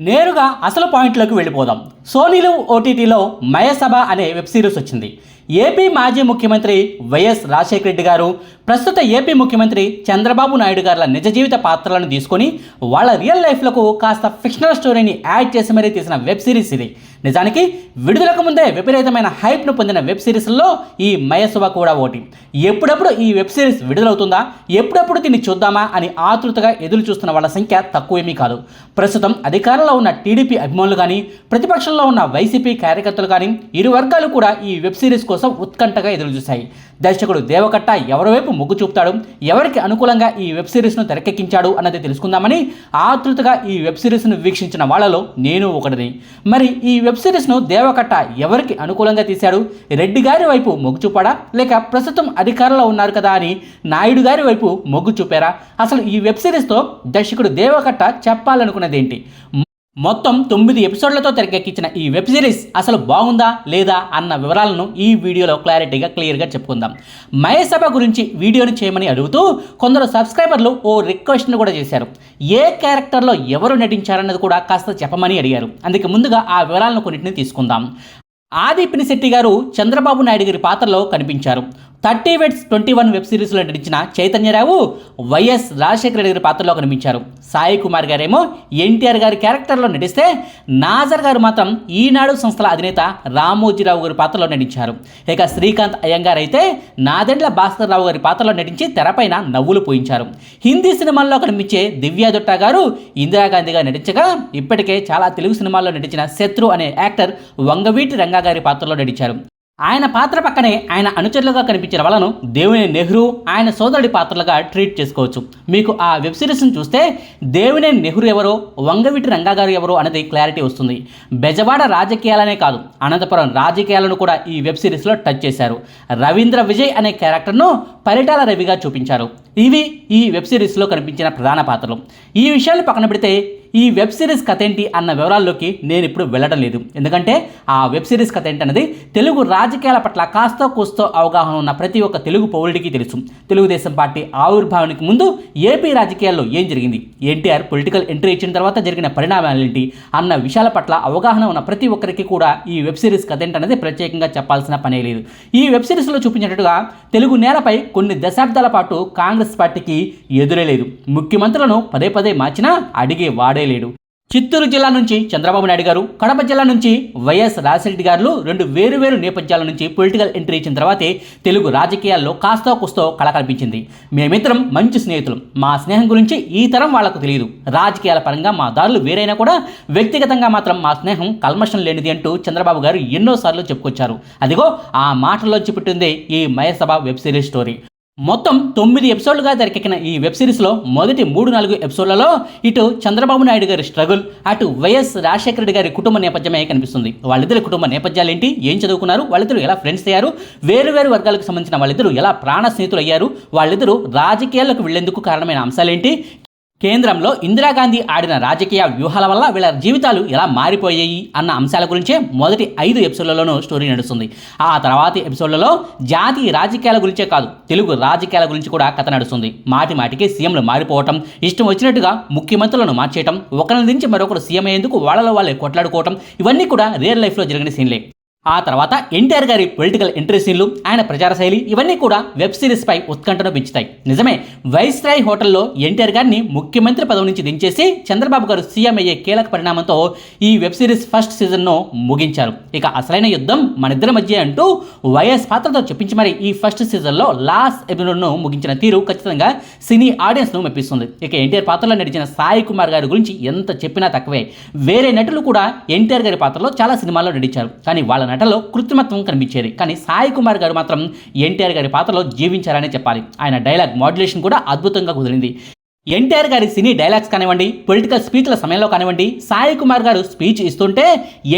నేరుగా అసలు పాయింట్లోకి వెళ్ళిపోదాం. సోనీలు ఓటీటీలో మయసభ అనే వెబ్ సిరీస్ వచ్చింది. ఏపీ మాజీ ముఖ్యమంత్రి వైఎస్ రాజశేఖర రెడ్డి గారు ప్రస్తుత ఏపీ ముఖ్యమంత్రి చంద్రబాబు నాయుడు గారుల నిజ జీవిత పాత్రలను తీసుకొని వాళ్ళ రియల్ లైఫ్లకు కాస్త ఫిక్షనల్ స్టోరీని యాడ్ చేసి మరీ తీసిన వెబ్ సిరీస్ ఇది. నిజానికి విడుదలకు ముందే విపరీతమైన హైప్ను పొందిన వెబ్ సిరీస్లో ఈ మయసువ కూడా ఒకటి ఎప్పుడప్పుడు ఈ వెబ్ సిరీస్ విడుదలవుతుందా? ఎప్పుడప్పుడు దీన్ని చూద్దామా అని ఆతృతగా ఎదురు చూస్తున్న వాళ్ళ సంఖ్య తక్కువేమీ కాదు. ప్రస్తుతం అధికారంలో ఉన్న టీడీపీ అభిమానులు కానీ ప్రతిపక్షంలో ఉన్న వైసీపీ కార్యకర్తలు కానీ ఇరు వర్గాలు కూడా ఈ వెబ్ సిరీస్ కోసం ఉత్కంఠగా ఎదురు చూశాయి. దర్శకుడు దేవకట్ట ఎవరి వైపు మొగ్గు చూపుతాడు? ఎవరికి అనుకూలంగా ఈ వెబ్ సిరీస్ను తెరకెక్కించాడు అన్నది తెలుసుకుందామని ఆతృతగా ఈ వెబ్ సిరీస్ను వీక్షించిన వాళ్ళలో నేను ఒకటిని మరి ఈ వెబ్ సిరీస్ను దేవకట్ట ఎవరికి అనుకూలంగా తీశాడు? రెడ్డి గారి వైపు మొగ్గు చూపాడా? లేక ప్రస్తుతం అధికారంలో ఉన్నారు కదా అని నాయుడు గారి వైపు మొగ్గు చూపారా? అసలు ఈ వెబ్ సిరీస్తో దర్శకుడు దేవకట్ట చెప్పాలనుకున్నది ఏంటి మొత్తం తొమ్మిది ఎపిసోడ్లతో తెరకెక్కించిన ఈ వెబ్ సిరీస్ అసలు బాగుందా లేదా అన్న వివరాలను ఈ వీడియోలో క్లారిటీగా క్లియర్గా చెప్పుకుందాం. మయసభ గురించి వీడియోని చేయమని అడుగుతూ కొందరు సబ్స్క్రైబర్లు ఓ రిక్వెస్ట్ను కూడా చేశారు. ఏ క్యారెక్టర్లో ఎవరు నటించారన్నది కూడా కాస్త చెప్పమని అడిగారు. అందుకే ముందుగా ఆ వివరాలను కొన్నింటిని తీసుకుందాం. ఆది పినిశెట్టి గారు చంద్రబాబు నాయుడు గారి పాత్రలో కనిపించారు. Thirty weds twenty one web సిరీస్లో నటించిన చైతన్యరావు వైఎస్ రాజశేఖర రెడ్డి గారి పాత్రలో కనిపించారు. సాయి కుమార్ గారేమో ఎన్టీఆర్ గారి క్యారెక్టర్లో నటిస్తే నాజర్ గారు మాత్రం ఈనాడు సంస్థల అధినేత రామోజీరావు గారి పాత్రలో నటించారు. ఇక శ్రీకాంత్ అయ్యంగార్ అయితే నాదెండ్ల భాస్కర్ రావు గారి పాత్రలో నటించి తెరపైన నవ్వులు పోయించారు. హిందీ సినిమాల్లో కనిపించే దివ్యా దొట్టా గారు ఇందిరాగాంధీగా నటించగా ఇప్పటికే చాలా తెలుగు సినిమాల్లో నటించిన శత్రు అనే యాక్టర్ వంగవీటి రంగా గారి పాత్రలో నటించారు. ఆయన పాత్ర పక్కనే ఆయన అనుచరులుగా కనిపించిన వాళ్ళను దేవుని నెహ్రూ ఆయన సోదరుడి పాత్రలుగా ట్రీట్ చేసుకోవచ్చు. మీకు ఆ వెబ్ సిరీస్ని చూస్తే దేవుని నెహ్రూ ఎవరో వంగవీటి రంగా గారు ఎవరో అనేది క్లారిటీ వస్తుంది. బెజవాడ రాజకీయాలనే కాదు అనంతపురం రాజకీయాలను కూడా ఈ వెబ్ సిరీస్లో టచ్ చేశారు. రవీంద్ర విజయ్ అనే క్యారెక్టర్ను పరిటాల రవిగా చూపించారు. ఇవి ఈ వెబ్ సిరీస్లో కనిపించిన ప్రధాన పాత్రలు. ఈ విషయాలు పక్కన పెడితే ఈ వెబ్ సిరీస్ కథ ఏంటి అన్న వివరాల్లోకి నేను ఇప్పుడు వెళ్ళడం లేదు. ఎందుకంటే ఆ వెబ్ సిరీస్ కథ ఏంటన్నది తెలుగు రాజకీయాల పట్ల కాస్తో కూస్తో అవగాహన ఉన్న ప్రతి ఒక్క తెలుగు పౌరుడికి తెలుసు. తెలుగుదేశం పార్టీ ఆవిర్భావానికి ముందు ఏపీ రాజకీయాల్లో ఏం జరిగింది? ఎన్టీఆర్ పొలిటికల్ ఎంట్రీ ఇచ్చిన తర్వాత జరిగిన పరిణామాలేంటి అన్న విషయాల పట్ల అవగాహన ఉన్న ప్రతి ఒక్కరికి కూడా ఈ వెబ్ సిరీస్ కథ ఏంటనేది ప్రత్యేకంగా చెప్పాల్సిన పనే లేదు. ఈ వెబ్ సిరీస్లో చూపించినట్టుగా తెలుగు నేలపై కొన్ని దశాబ్దాల పాటు కాంగ్రెస్ పార్టీకి ఎదురే లేదు. ముఖ్యమంత్రులను పదే పదే మార్చినా అడిగే వాడే లేడు. చిత్తూరు జిల్లా నుంచి చంద్రబాబు నాయుడు గారు కడప జిల్లా నుంచి వైఎస్ రాజశేఖర గారు రెండు వేరు వేరు నేపథ్యాల నుంచి పొలిటికల్ ఎంట్రీ ఇచ్చిన తర్వాతే తెలుగు రాజకీయాల్లో కాస్తో కుస్తో కళ కనిపించింది. మేమిద్దరం మంచి స్నేహితులు. మా స్నేహం గురించి ఈ తరం వాళ్ళకు తెలియదు. రాజకీయాల పరంగా మా దారులు వేరైనా కూడా వ్యక్తిగతంగా మాత్రం మా స్నేహం కల్మషం లేనిది అంటూ చంద్రబాబు గారు ఎన్నోసార్లు చెప్పుకొచ్చారు. అదిగో ఆ మాటల్లో చెప్పుట్టిందే ఈ మయసభ వెబ్ సిరీస్ స్టోరీ. మొత్తం తొమ్మిది ఎపిసోడ్లుగా తెరకెక్కిన ఈ వెబ్ సిరీస్లో మొదటి మూడు నాలుగు ఎపిసోడ్లలో ఇటు చంద్రబాబు నాయుడు గారి స్ట్రగుల్ అటు వైఎస్ రాజశేఖర రెడ్డి గారి కుటుంబ నేపథ్యమే కనిపిస్తుంది. వాళ్ళిద్దరి కుటుంబ నేపథ్యాలు ఏంటి? ఏం చదువుకున్నారు? వాళ్ళిద్దరు ఎలా ఫ్రెండ్స్ అయ్యారు? వేరు వేరు వర్గాలకు సంబంధించిన వాళ్ళిద్దరూ ఎలా ప్రాణ స్నేహితులు అయ్యారు వాళ్ళిద్దరూ రాజకీయాలకు వెళ్ళేందుకు కారణమైన అంశాలేంటి? కేంద్రంలో ఇందిరాగాంధీ ఆడిన రాజకీయ వ్యూహాల వల్ల వీళ్ళ జీవితాలు ఎలా మారిపోయాయి అన్న అంశాల గురించే మొదటి ఐదు ఎపిసోడ్లలోనూ స్టోరీ నడుస్తుంది. ఆ తర్వాతి ఎపిసోడ్లలో జాతీయ రాజకీయాల గురించే కాదు తెలుగు రాజకీయాల గురించి కూడా కథ నడుస్తుంది. మాటి మాటికి సీఎంలు మారిపోవటం ఇష్టం వచ్చినట్టుగా ముఖ్యమంత్రులను మార్చేయటం ఒకరి నుంచి మరొకరు సీఎం అయ్యేందుకు వాళ్ళలో వాళ్ళే కొట్లాడుకోవటం ఇవన్నీ కూడా రియల్ లైఫ్లో జరిగిన సీన్లే. ఆ తర్వాత ఎన్టీఆర్ గారి పొలిటికల్ ఎంట్రీ సీన్లు ఆయన ప్రచార శైలి ఇవన్నీ కూడా వెబ్ సిరీస్పై ఉత్కంఠను పెంచుతాయి. నిజమే వైస్రాయ్ హోటల్లో ఎన్టీఆర్ గారిని ముఖ్యమంత్రి పదవి నుంచి దించేసి చంద్రబాబు గారు సీఎం అయ్యే కీలక పరిణామంతో ఈ వెబ్ సిరీస్ ఫస్ట్ సీజన్ను ముగించారు. ఇక అసలైన యుద్ధం మనిద్దరి మధ్య అంటూ వైఎస్ పాత్రతో చెప్పించి మరి ఈ ఫస్ట్ సీజన్లో లాస్ట్ ఎపిసోడ్ను ముగించిన తీరు ఖచ్చితంగా సినీ ఆడియన్స్ను మెప్పిస్తుంది. ఇక ఎన్టీఆర్ పాత్రలో నడిచిన సాయి కుమార్ గారి గురించి ఎంత చెప్పినా తక్కువే. వేరే నటులు కూడా ఎన్టీఆర్ గారి పాత్రలో చాలా సినిమాల్లో నటించారు. కానీ వాళ్ళ నటలో కృత్రిమత్వం కనిపించేది. కానీ సాయి కుమార్ గారు మాత్రం ఎన్టీఆర్ గారి పాత్రలో జీవించారనే చెప్పాలి. ఆయన డైలాగ్ మాడ్యులేషన్ కూడా అద్భుతంగా కుదిరింది. ఎన్టీఆర్ గారి సినీ డైలాగ్స్ కానివ్వండి పొలిటికల్ స్పీచ్ల సమయంలో కానివ్వండి సాయి కుమార్ గారు స్పీచ్ ఇస్తుంటే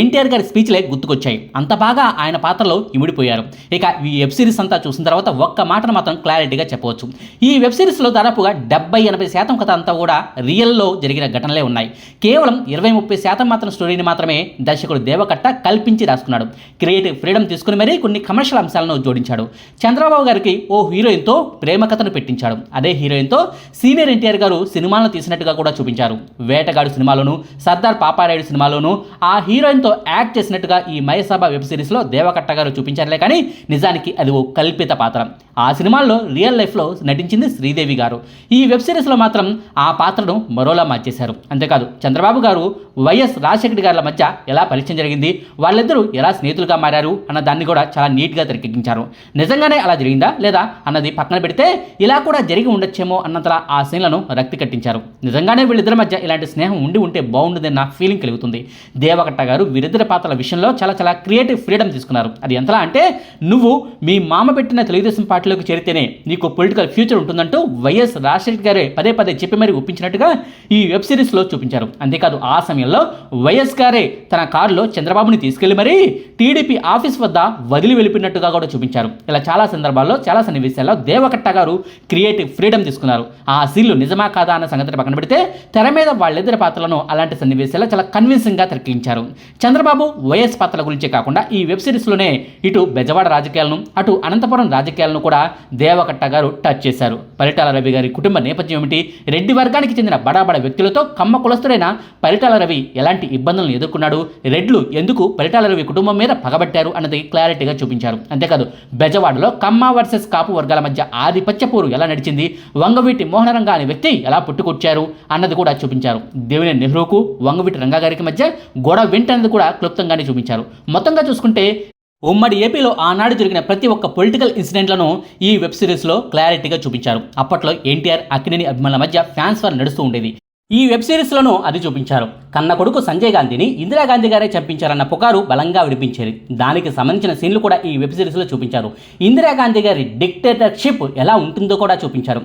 ఎన్టీఆర్ గారి స్పీచ్లే గుర్తుకొచ్చాయి. అంత బాగా ఆయన పాత్రలో ఇమిడిపోయారు. ఇక ఈ వెబ్ సిరీస్ అంతా చూసిన తర్వాత ఒక్క మాటను మాత్రం క్లారిటీగా చెప్పవచ్చు. ఈ వెబ్ సిరీస్లో దాదాపుగా డెబ్బై ఎనభై శాతం కథ అంతా కూడా రియల్లో జరిగిన ఘటనలే ఉన్నాయి. కేవలం ఇరవై ముప్పై శాతం మాత్రం స్టోరీని మాత్రమే దర్శకుడు దేవకట్ట కల్పించి రాసుకున్నాడు. క్రియేటివ్ ఫ్రీడమ్ తీసుకుని మరీ కొన్ని కమర్షియల్ అంశాలను జోడించాడు. చంద్రబాబు గారికి ఓ హీరోయిన్తో ప్రేమ కథను పెట్టించాడు. అదే హీరోయిన్తో సీనియర్ ఎన్టీఆర్ అంబేద్కర్ గారు సినిమాలను తీసినట్టుగా కూడా చూపించారు. వేటగాడు సినిమాలోను సర్దార్ పాపారాయుడు సినిమాలోను ఆ హీరోయిన్తో యాక్ట్ చేసినట్టుగా ఈ మయసభ వెబ్ సిరీస్లో దేవకట్ట గారు చూపించారులే కానీ నిజానికి అది ఓ కల్పిత పాత్ర. ఆ సినిమాల్లో రియల్ లైఫ్లో నటించింది శ్రీదేవి గారు. ఈ వెబ్ సిరీస్లో మాత్రం ఆ పాత్రను మరోలా మార్చేశారు. అంతేకాదు చంద్రబాబు గారు వైఎస్ రాజశేఖర్ గారి మధ్య ఎలా పరిచయం జరిగింది వాళ్ళిద్దరూ ఎలా స్నేహితులుగా మారారు అన్న దాన్ని కూడా చాలా నీట్గా తెరకెక్కించారు. నిజంగానే అలా జరిగిందా లేదా అన్నది పక్కన పెడితే ఇలా కూడా జరిగి ఉండొచ్చేమో అన్నంతలా ఆ సీన్లను రక్తి కట్టించారు. నిజంగానే వీళ్ళిద్దరి మధ్య ఇలాంటి స్నేహం ఉండి ఉంటే బాగుండదని నా ఫీలింగ్ కలుగుతుంది. దేవకట్ట గారు వీరిద్దరి పాత్రల విషయంలో చాలా చాలా క్రియేటివ్ ఫ్రీడమ్ తీసుకున్నారు. అది ఎంతలా అంటే నువ్వు మీ మామ పెట్టిన తెలుగుదేశం పార్టీ పార్టీలోకి చేరితేనే నీకు పొలిటికల్ ఫ్యూచర్ ఉంటుందంటూ వైఎస్ రాజశేఖర్ గారే పదే పదే చెప్పి మరీ ఒప్పించినట్టుగా ఈ వెబ్ సిరీస్లో చూపించారు. అంతేకాదు ఆ సమయంలో వైఎస్ గారే తన కారులో చంద్రబాబుని తీసుకెళ్ళి మరీ టీడీపీ ఆఫీస్ వద్ద వదిలి వెళ్ళిపోయినట్టుగా కూడా చూపించారు. ఇలా చాలా సందర్భాల్లో చాలా సన్నివేశాల్లో దేవకట్ట గారు క్రియేటివ్ ఫ్రీడమ్ తీసుకున్నారు. ఆ సీన్లు నిజమా కాదా అన్న సంగతిని పక్కన పెడితే తెర మీద వాళ్ళిద్దరి పాత్రలను అలాంటి సన్నివేశాల్లో చాలా కన్విన్సింగ్గా తెరకించారు చంద్రబాబు వైఎస్ పాత్రల గురించే కాకుండా ఈ వెబ్ సిరీస్లోనే ఇటు బెజవాడ రాజకీయాలను అటు అనంతపురం రాజకీయాలను కూడా దేవకట్ట గారు టచ్ చేశారు. పరిటాల రవి గారి కుటుంబ నేపథ్యం ఏమిటి? రెడ్డి వర్గానికి చెందిన బడాబడ వ్యక్తులతో కమ్మ కులస్తుడైన పరిటాల రవి ఎలాంటి ఇబ్బందులను ఎదుర్కొన్నాడు? రెడ్లు ఎందుకు పరిటాల రవి కుటుంబం మీద పగబట్టారు అన్నది క్లారిటీగా చూపించారు. అంతేకాదు బెజవాడలో కమ్మ వర్సెస్ కాపు వర్గాల మధ్య ఆధిపత్య పోరు ఎలా నడిచింది? వంగవీటి మోహనరంగ అనే వ్యక్తి ఎలా పుట్టుకొచ్చారు అన్నది కూడా చూపించారు. దేవిని నెహ్రూకు వంగవీటి రంగా గారికి మధ్య గొడవ వెంటనేది కూడా క్లుప్తంగానే చూపించారు. మొత్తంగా చూసుకుంటే ఉమ్మడి ఏపీలో ఆనాడు జరిగిన ప్రతి ఒక్క పొలిటికల్ ఇన్సిడెంట్లను ఈ వెబ్ సిరీస్లో క్లారిటీగా చూపించారు. అప్పట్లో ఎన్టీఆర్ అక్కినేని అభిమానుల మధ్య ఫ్యాన్స్ వార్ నడుస్తూ ఉండేది. ఈ వెబ్ సిరీస్లను అది చూపించారు. కన్న కొడుకు సంజయ్ గాంధీని ఇందిరాగాంధీ గారే చంపించారన్న పుకారు బలంగా వినిపించేది దానికి సంబంధించిన సీన్లు కూడా ఈ వెబ్ సిరీస్లో చూపించారు. ఇందిరాగాంధీ గారి డిక్టేటర్షిప్ ఎలా ఉంటుందో కూడా చూపించారు.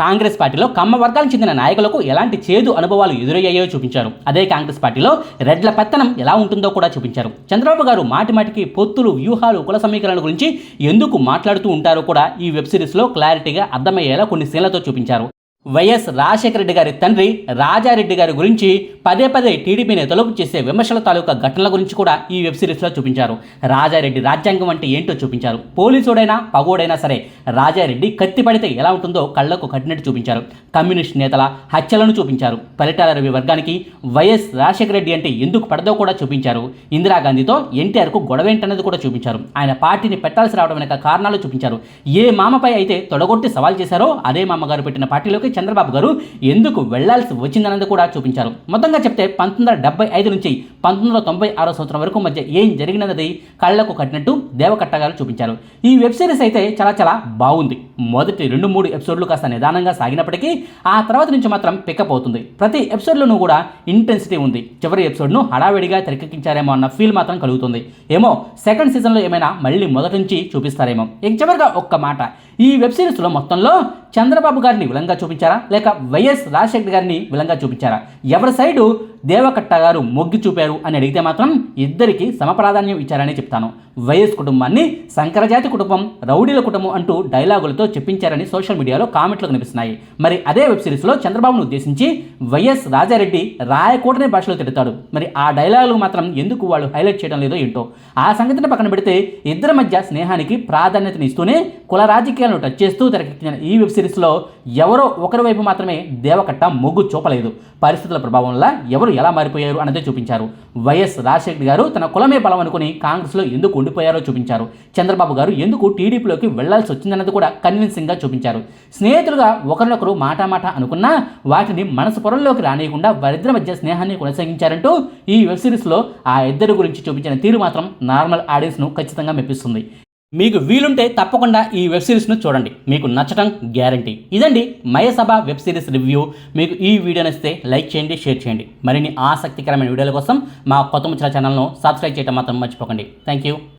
కాంగ్రెస్ పార్టీలో కమ్మ వర్గాలకు చెందిన నాయకులకు ఎలాంటి చేదు అనుభవాలు ఎదురయ్యాయో చూపించారు. అదే కాంగ్రెస్ పార్టీలో రెడ్ల పెత్తనం ఎలా ఉంటుందో కూడా చూపించారు. చంద్రబాబు గారు మాటిమాటికి పొత్తులు వ్యూహాలు కుల సమీకరణల గురించి ఎందుకు మాట్లాడుతూ ఉంటారో కూడా ఈ వెబ్ సిరీస్లో క్లారిటీగా అర్థమయ్యేలా కొన్ని సీన్లతో చూపించారు. వైఎస్ రాజశేఖర రెడ్డి గారి తండ్రి రాజారెడ్డి గారి గురించి పదే పదే టీడీపీ తలుపు చేసే విమర్శల తాలూకా ఘటనల గురించి కూడా ఈ వెబ్ సిరీస్లో చూపించారు. రాజారెడ్డి రాజ్యాంగం అంటే ఏంటో చూపించారు. పోలీసుడైనా పగోడైనా సరే రాజారెడ్డి కత్తి పడితే ఎలా ఉంటుందో కళ్ళకు కట్టినట్టు చూపించారు. కమ్యూనిస్ట్ నేతల హత్యలను చూపించారు. పరిటాల రవి వర్గానికి వైఎస్ రాజశేఖర రెడ్డి అంటే ఎందుకు పడదో కూడా చూపించారు. ఇందిరాగాంధీతో ఎన్టీఆర్కు గొడవ గొడవేంటన్నది కూడా చూపించారు. ఆయన పార్టీని పెట్టాల్సి రావడం వెనక కారణాలు చూపించారు. ఏ మామపై అయితే తొడగొట్టి సవాల్ చేశారో అదే మామగారు పెట్టిన పార్టీలోకి చంద్రబాబు గారు ఎందుకు వెళ్ళాల్సి వచ్చిందన్నది కూడా చూపించారు. మొత్తంగా చెప్తే పంతొమ్మిది వందల డెబ్బై ఐదు నుంచి పంతొమ్మిది వందల తొంభై ఆరో సంవత్సరం వరకు మధ్య ఏం జరిగినది కళ్ళకు కట్టినట్టు దేవకట్ట గారు చూపించారు. ఈ వెబ్ సిరీస్ అయితే చాలా చాలా బాగుంది. మొదటి రెండు మూడు ఎపిసోడ్లు కాస్త నిదానంగా సాగినప్పటికీ ఆ తర్వాత నుంచి మాత్రం పికప్ అవుతుంది. ప్రతి ఎపిసోడ్లోనూ కూడా ఇంటెన్సిటీ ఉంది. చివరి ఎపిసోడ్ను హడావిడిగా తెరకెక్కించారేమో అన్న ఫీల్ మాత్రం కలుగుతుంది. ఏమో సెకండ్ సీజన్లో ఏమైనా మళ్ళీ మొదటి నుంచి చూపిస్తారేమో. ఇక చివరిగా ఒక్క మాట. ఈ వెబ్ సిరీస్లో మొత్తంలో చంద్రబాబు గారిని విలంగా చూపించారా? లేక వైఎస్ రాజశేఖర్ గారిని విలంగా చూపించారా? ఎవరి సైడు దేవకట్ట గారు మొగ్గి చూపారు అని అడిగితే మాత్రం ఇద్దరికి సమప్రాధాన్యం ఇచ్చారని చెప్తాను. వైఎస్ కుటుంబాన్ని శంకరజాతి కుటుంబం రౌడీల కుటుంబం అంటూ డైలాగులతో చెప్పించారని సోషల్ మీడియాలో కామెంట్లు కనిపిస్తున్నాయి. మరి అదే వెబ్ సిరీస్లో చంద్రబాబును ఉద్దేశించి వైఎస్ రాజారెడ్డి రాయకూడని భాషలో తిడతాడు. మరి ఆ డైలాగులు మాత్రం ఎందుకు వాళ్ళు హైలైట్ చేయడం లేదో ఏంటో? ఆ సంగతిని పక్కన పెడితే ఇద్దరి మధ్య స్నేహానికి ప్రాధాన్యతనిస్తూనే కుల రాజకీయ రాజకీయాలను టచ్ చేస్తూ తెరకెక్కిన ఈ వెబ్ సిరీస్లో ఎవరో ఒకరి వైపు మాత్రమే దేవకట్ట మొగ్గు చూపలేదు. పరిస్థితుల ప్రభావం వల్ల ఎవరు ఎలా మారిపోయారు అన్నదే చూపించారు. వైఎస్ రాజశేఖర్ గారు తన కులమే బలం అనుకుని కాంగ్రెస్లో ఎందుకు ఉండిపోయారో చూపించారు. చంద్రబాబు గారు ఎందుకు టీడీపీలోకి వెళ్ళాల్సి వచ్చిందన్నది కూడా కన్విన్సింగ్గా చూపించారు. స్నేహితులుగా ఒకరినొకరు మాటా మాట అనుకున్నా వాటిని మనసు పొరల్లోకి రానియకుండా వారిద్దరి మధ్య స్నేహాన్ని కొనసాగించారంటూ ఈ వెబ్ సిరీస్లో ఆ ఇద్దరి గురించి చూపించిన తీరు మాత్రం నార్మల్ ఆడియన్స్ను ఖచ్చితంగా మెప్పిస్తుంది. మీకు వీలుంటే తప్పకుండా ఈ వెబ్ సిరీస్ను చూడండి. మీకు నచ్చటం గ్యారంటీ. ఇదండి మయసభ వెబ్ సిరీస్ రివ్యూ. మీకు ఈ వీడియో నచ్చితే లైక్ చేయండి షేర్ చేయండి. మరిన్ని ఆసక్తికరమైన వీడియోల కోసం మా కొత్త ముచ్చల ఛానల్ను సబ్స్క్రైబ్ చేయడం మాత్రం మర్చిపోకండి. Thank you